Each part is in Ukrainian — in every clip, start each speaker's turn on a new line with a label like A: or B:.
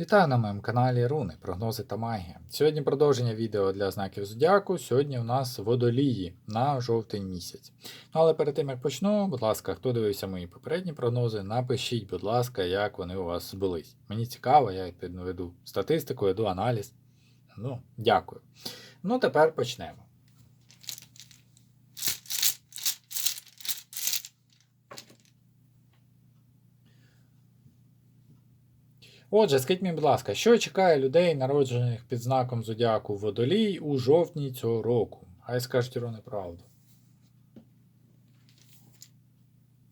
A: Вітаю на моєму каналі Руни, прогнози та магія. Сьогодні продовження відео для знаків Зодіаку. Сьогодні у нас водолії на жовтень місяць. Ну але перед тим як почну, будь ласка, хто дивився мої попередні прогнози, напишіть, будь ласка, як вони у вас збулись. Мені цікаво, я відповідно веду статистику, веду аналіз. Ну, дякую. Ну, тепер почнемо. Отже, скажіть мені, будь ласка, що чекає людей, народжених під знаком Зодіаку Водолій у жовтні цього року? Хай скажуть руни правду.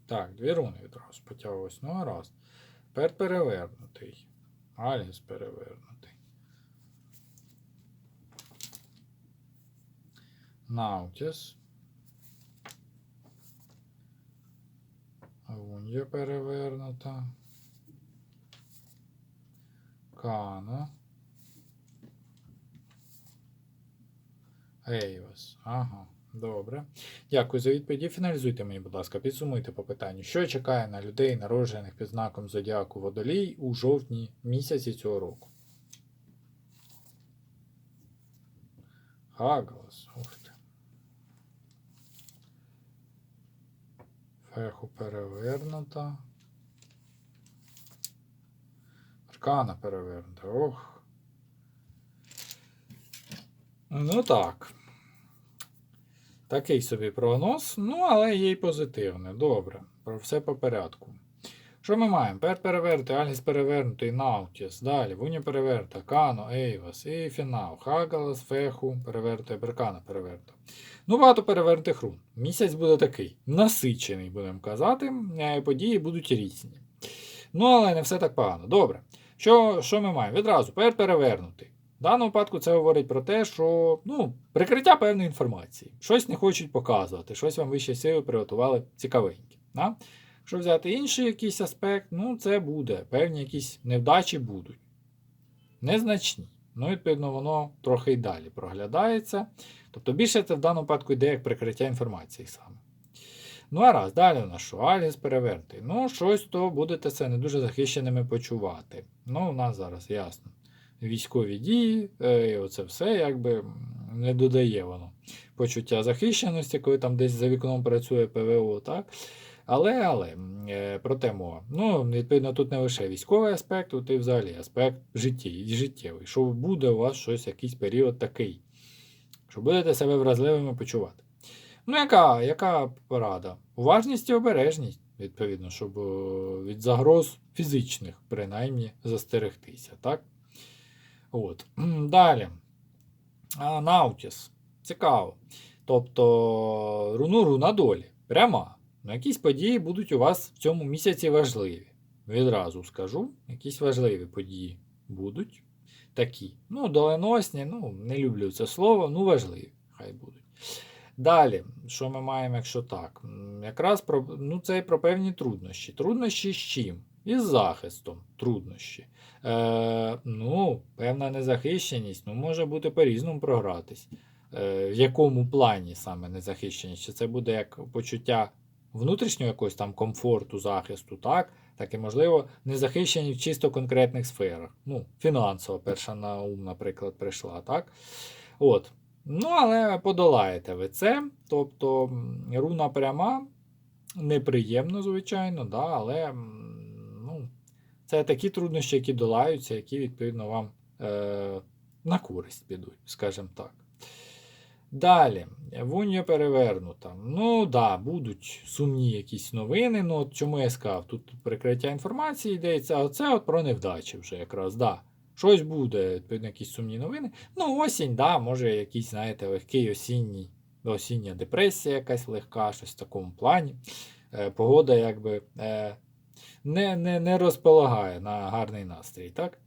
A: Так, дві руни відразу потягувалось. Ну, гаразд. Тепер перевернутий. Аліс перевернутий. Наутіс. Авунья перевернута. Кана. Ейвас. Ага, добре. Дякую за відповіді. Фіналізуйте мені, будь ласка, підсумуйте по питанню, що чекає на людей, народжених під знаком Зодіаку Водолій у жовтні місяці цього року. Хагалас. Ух ти. Феху перевернута. Аркана перевернута. Ох. Ну так. Такий собі прогноз. Ну, але є й позитивний. Добре. Про все по порядку. Що ми маємо? Пер перевернути, Альгіс перевернутий, Наутіс. Далі, Вуня переверта, Кано, Ейвас і фінал. Хагалас, Феху, перевернута, Беркана перевернута. Ну, багато перевернутих рун. Місяць буде такий. Насичений, будемо казати. Е, Події будуть різні. Ну, але не все так погано. Добре. Що, що ми маємо? Відразу пер перевернутий. В даному випадку це говорить про те, що ну, прикриття певної інформації. Щось не хочуть показувати, щось вам вищі сили приготували цікавеньке. Да? Якщо взяти інший якийсь аспект, ну це буде. Певні якісь невдачі будуть. Незначні. Ну, відповідно, воно трохи й далі проглядається. Тобто більше це в даному випадку йде як прикриття інформації саме. Ну, а раз, далі у нас що? Аліс перевертий. Ну, щось то будете це не дуже захищеними почувати. Ну, у нас зараз ясно. Військові дії, е, і оце все якби не додає воно почуття захищеності, коли там десь за вікном працює ПВО, так? Але, але, е, про мова. Ну, відповідно, тут не лише військовий аспект, тут і взагалі аспект життєвий. Що буде у вас щось, якийсь період такий, що будете себе вразливими почувати. Ну, яка, яка порада? Уважність і обережність, відповідно, щоб е, від загроз фізичних, принаймні, застерегтися, так? От. Далі. Наутіс. Цікаво. Тобто, руну руна долі. Пряма. Ну, якісь події будуть у вас в цьому місяці важливі. Відразу скажу, якісь важливі події будуть такі. Ну, доленосні, ну, не люблю це слово, ну важливі, хай будуть. Далі, що ми маємо, якщо так? Якраз про, ну, це і про певні труднощі. Труднощі з чим? Із захистом труднощі. Е, ну, певна незахищеність, ну, може бути по-різному програтись. Е, в якому плані саме незахищеність? Чи це буде як почуття внутрішнього якогось там комфорту, захисту, так? Так і, можливо, незахищені в чисто конкретних сферах. Ну, фінансова перша на ум, наприклад, прийшла, так? От. Ну, але подолаєте ви це. Тобто руна пряма, неприємно, звичайно, да, але ну, це такі труднощі, які долаються, які, відповідно, вам е, на користь підуть, скажімо так. Далі, Вунья перевернута. Ну, да, будуть сумні якісь новини. Ну, от чому я сказав, тут прикриття інформації йдеться, а це от про невдачі вже якраз, да. Щось буде, відповідно, якісь сумні новини. Ну, осінь, да, може, якийсь, знаєте, легкий осінній, осіння депресія якась легка, щось в такому плані. Е, погода якби е, не, не, не розполагає на гарний настрій, так?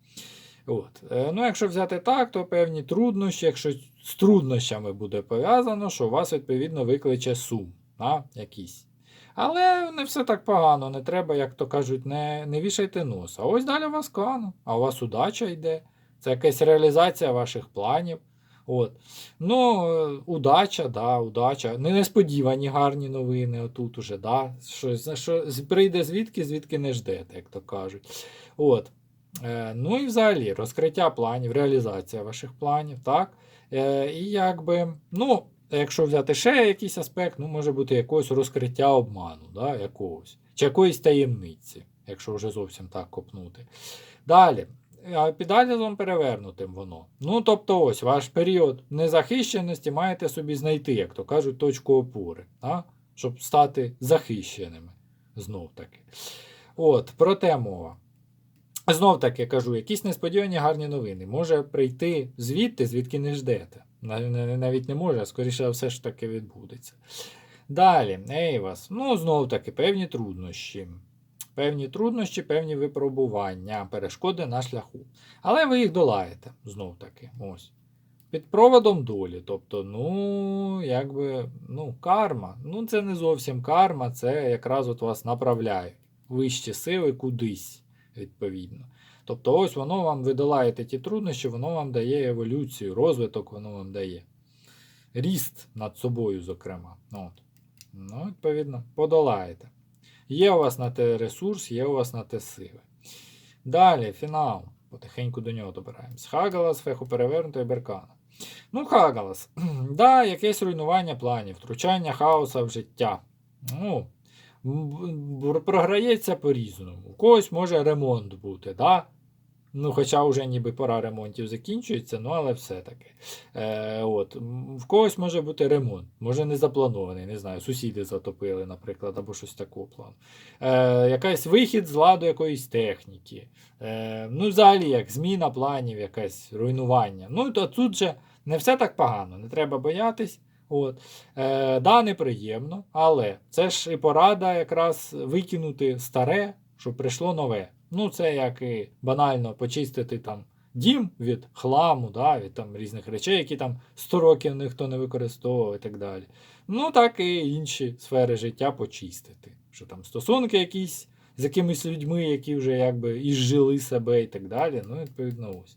A: От. Е, ну, якщо взяти так, то певні труднощі, якщо з труднощами буде пов'язано, що у вас, відповідно, викличе сум на якийсь. Але не все так погано, не треба, як то кажуть, не, не вішайте носа. А ось далі у вас кано, а у вас удача йде. Це якась реалізація ваших планів. От. Ну, е, удача, да, удача. Не несподівані гарні новини отут уже, да. Щось, що прийде звідки, звідки не ждете, як то кажуть. От. Е, ну і взагалі розкриття планів, реалізація ваших планів, так? Е, і якби, ну, якщо взяти ще якийсь аспект, ну, може бути якогось розкриття обману, да, якогось, чи якоїсь таємниці, якщо вже зовсім так копнути. Далі. Під аналізом перевернутим воно. Ну, тобто, ось ваш період незахищеності маєте собі знайти, як то кажуть, точку опори, да? щоб стати захищеними. Знов таки. От, про те мова. Знов таки кажу, якісь несподівані гарні новини. Може прийти звідти, звідки не ждете. Нав- нав- Навіть не може, а скоріше все ж таки відбудеться. Далі, Ейвас. Ну, знов таки, певні труднощі. Певні труднощі, певні випробування, перешкоди на шляху. Але ви їх долаєте, знов таки. Ось. Під проводом долі. Тобто, ну, якби, ну, карма. Ну, це не зовсім карма, це якраз от вас направляють. Вищі сили кудись, відповідно. Тобто, ось воно вам ви ті труднощі, воно вам дає еволюцію, розвиток воно вам дає. Ріст над собою, зокрема. От. Ну, відповідно, подолаєте. Є у вас на те ресурс, є у вас на те сили. Далі, фінал. Потихеньку до нього добираємось. Хагалас, феху перевернуто беркана. Ну, Хагалас. да, якесь руйнування планів, втручання хаоса в життя. Ну, програється по-різному. У когось може ремонт бути, да? Ну, хоча вже ніби пора ремонтів закінчується, ну але все-таки. Е, от. В когось може бути ремонт, може не запланований, не знаю, сусіди затопили, наприклад, або щось такого плану. Е, якийсь вихід з ладу якоїсь техніки. Е, ну, взагалі, як зміна планів, якесь руйнування. Ну, то тут же не все так погано, не треба боятись. От. Е, да, неприємно, але це ж і порада якраз викинути старе, щоб прийшло нове. Ну, це як і банально почистити там дім від хламу, да, від там різних речей, які там 100 років ніхто не використовував і так далі. Ну, так і інші сфери життя почистити. Що там стосунки якісь з якимись людьми, які вже якби ізжили себе і так далі. Ну, відповідно, ось.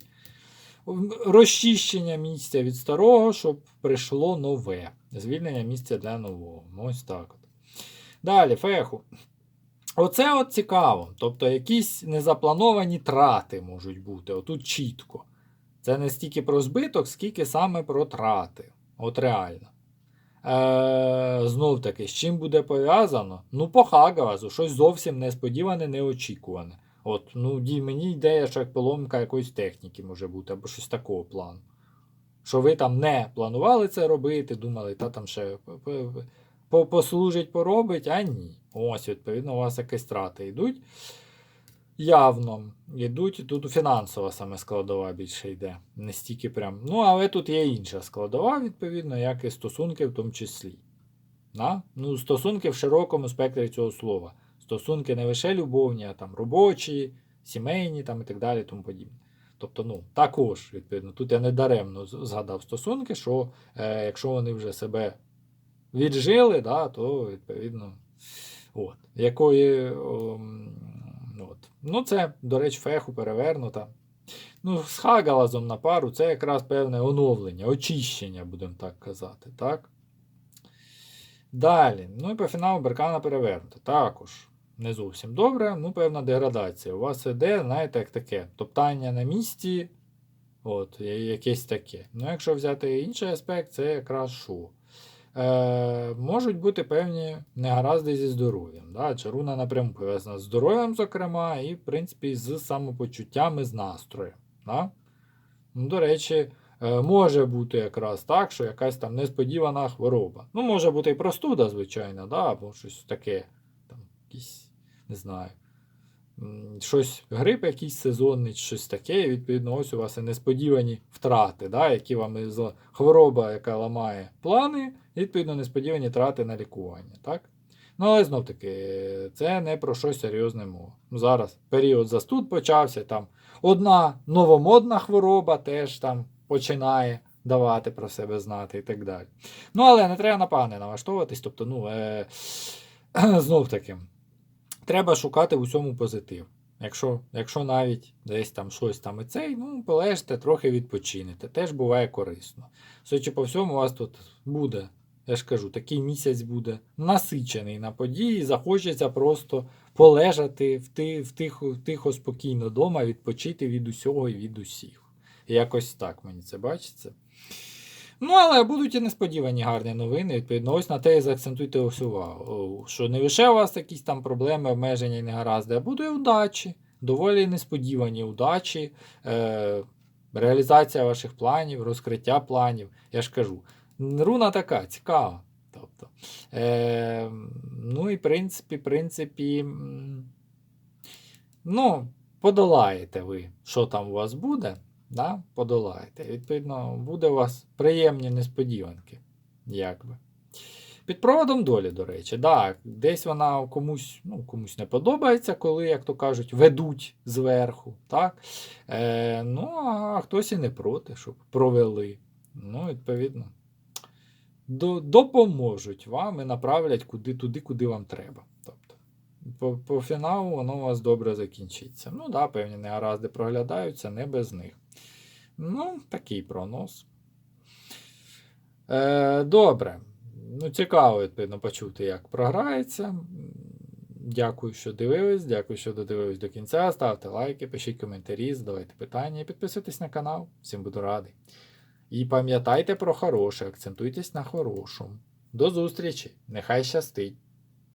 A: Розчищення місця від старого, щоб прийшло нове. Звільнення місця для нового. Ось так от. Далі, феху. Оце от цікаво. Тобто якісь незаплановані трати можуть бути. Отут чітко. Це не стільки про збиток, скільки саме про трати. От реально. Е, знов таки, з чим буде пов'язано? Ну, по Хагавазу, щось зовсім несподіване, неочікуване. От, ну, мені ідея, що як поломка якоїсь техніки може бути, або щось такого плану. Що ви там не планували це робити, думали, та там ще послужить, поробить, а ні. Ось, відповідно, у вас якісь страти йдуть. Явно йдуть. Тут фінансова саме складова більше йде. Не стільки прям. Ну, але тут є інша складова, відповідно, як і стосунки в тому числі. Да? Ну, стосунки в широкому спектрі цього слова. Стосунки не лише любовні, а там робочі, сімейні там, і так далі, тому подібне. Тобто, ну, також, відповідно, тут я не даремно згадав стосунки, що е, якщо вони вже себе віджили, да, то відповідно. От. Якої. ом, от. Ну, це, до речі, феху перевернута. Ну, з Хагалазом на пару це якраз певне оновлення, очищення, будемо так казати. так? Далі. Ну і по фіналу Беркана перевернута. Також не зовсім добре, ну, певна деградація. У вас іде, знаєте, як таке, топтання на місці, от, якесь таке. Ну, якщо взяти інший аспект, це якраз що? Е, можуть бути певні негаразди зі здоров'ям. Да? Чаруна напряму пов'язана з здоров'ям, зокрема, і, в принципі, з самопочуттям і з настроєм. Да? Ну, до речі, е, може бути якраз так, що якась там несподівана хвороба. Ну, може бути і простуда, звичайно, да? або щось таке, там, якісь, не знаю. Щось грип якийсь сезонний, щось таке, і відповідно, ось у вас і несподівані втрати, да, які вам хвороба, яка ламає плани, і відповідно несподівані трати на лікування. Так? Ну, але знов таки, це не про щось серйозне мова. Ну, Зараз період застуд почався, там одна новомодна хвороба теж там починає давати про себе знати і так далі. Ну, але не треба на пане налаштовуватись, тобто, ну, е, знов таки, треба шукати в усьому позитив. Якщо, якщо навіть десь там щось там і цей, ну, полежте, трохи відпочинете. Теж буває корисно. Судячи по всьому, у вас тут буде, я ж кажу, такий місяць буде насичений на події, захочеться просто полежати в, ти, в тихо, тихо, спокійно вдома, відпочити від усього і від усіх. Якось так мені це бачиться. Ну, але будуть і несподівані гарні новини. Відповідно, ось на те і заакцентуйте ось увагу. Що не лише у вас якісь там проблеми, обмеження і негаразди, а будуть і удачі. Доволі несподівані удачі, е, реалізація ваших планів, розкриття планів. Я ж кажу, руна така цікава. Тобто, е, ну і в принципі, принципі, ну, подолаєте ви, що там у вас буде, да? подолаєте. Відповідно, буде у вас приємні несподіванки. Якби. Під проводом долі, до речі, да, десь вона комусь, ну, комусь не подобається, коли, як то кажуть, ведуть зверху. Так? Е, ну, а хтось і не проти, щоб провели. Ну, відповідно, до, допоможуть вам і направлять куди, туди, куди вам треба. Тобто, по, по фіналу воно у вас добре закінчиться. Ну, да, певні негаразди проглядаються, не без них. Ну, такий прогноз. Е, добре. Ну, цікаво, відповідно, почути, як програється. Дякую, що дивились. Дякую, що додивились до кінця. Ставте лайки, пишіть коментарі, задавайте питання підписуйтесь на канал. Всім буду радий. І пам'ятайте про хороше, акцентуйтесь на хорошому. До зустрічі! Нехай щастить!